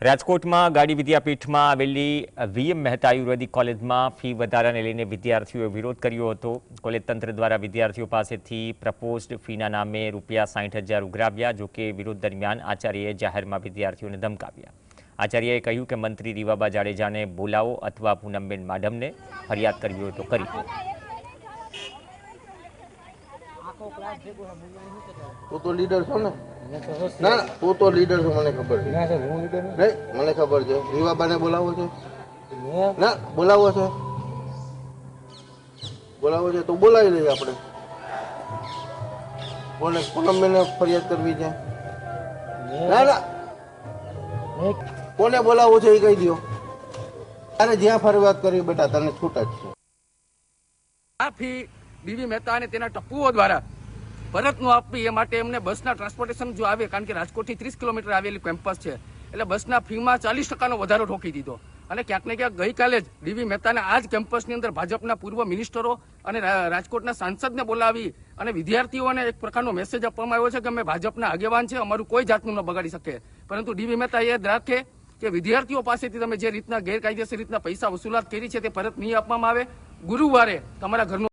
રાજકોટમાં ગાડી વિદ્યાપીઠમાં આવેલી વીએમ મહેતા આયુર્વેદિક કોલેજમાં ફી વધારાને લઈને વિદ્યાર્થીઓએ વિરોધ કર્યો હતો. કોલેજ તંત્ર દ્વારા વિદ્યાર્થીઓ પાસેથી પ્રપોઝડ ફીના નામે રૂપિયા સાઠ હજાર ઉઘરાવ્યા જોકે વિરોધ દરમિયાન આચાર્યએ જાહેરમાં વિદ્યાર્થીઓને ધમકાવ્યા. આચાર્યએ કહ્યું કે મંત્રી રીવાબા જાડેજાને બોલાવો અથવા પૂનમબેન માડમને ફરિયાદ કરવી હોય તો કરી તું તો લીડર છો ને? ના ના તું તો લીડર છો મને ખબર છે. ના સાહેબ હું લીડર નથી. નહીં મને ખબર છે. રીવાબાને બોલાવો છે? ના બોલાવો છે? બોલાવો છે તો બોલાવી લઈએ આપણે. બોલે પૂનમબેને ફરિયાદ કરવી છે? ના ના. કોને બોલાવો છે એ કહી દો તારે જ્યાં ફરિયાદ કરી બેટા તને છૂટ જ છે. ડીવી મહેતા અને તેના ટપ્પુઓ દ્વારા પરતનું આપવી એ માટે એમને બસના ટ્રાન્સપોર્ટેશન જો આવે, કારણ કે રાજકોટથી ત્રીસ કિલોમીટર આવેલી કેમ્પસ છે, એટલે બસના ફીમાં ચાલીસ ટકાનો વધારો ઠોકી દીધો. અને ક્યાંક ને ક્યાંક ગઈકાલે જ ડીવી મહેતાને આ જ કેમ્પસની અંદર ભાજપના પૂર્વ મિનિસ્ટરો અને રાજકોટના સાંસદને બોલાવી અને વિદ્યાર્થીઓને એક પ્રકારનો મેસેજ આપવામાં આવ્યો છે કે અમે ભાજપના આગેવાન છે, અમારું કોઈ જાતનું ન બગાડી શકે. પરંતુ ડીવી મહેતા એ રાખે કે વિદ્યાર્થીઓ પાસેથી તમે જે રીતના ગેરકાયદેસર રીતના પૈસા વસૂલાત કરી છે તે પરત નહીં આપવામાં આવે. ગુરુવારે તમારા ઘરનું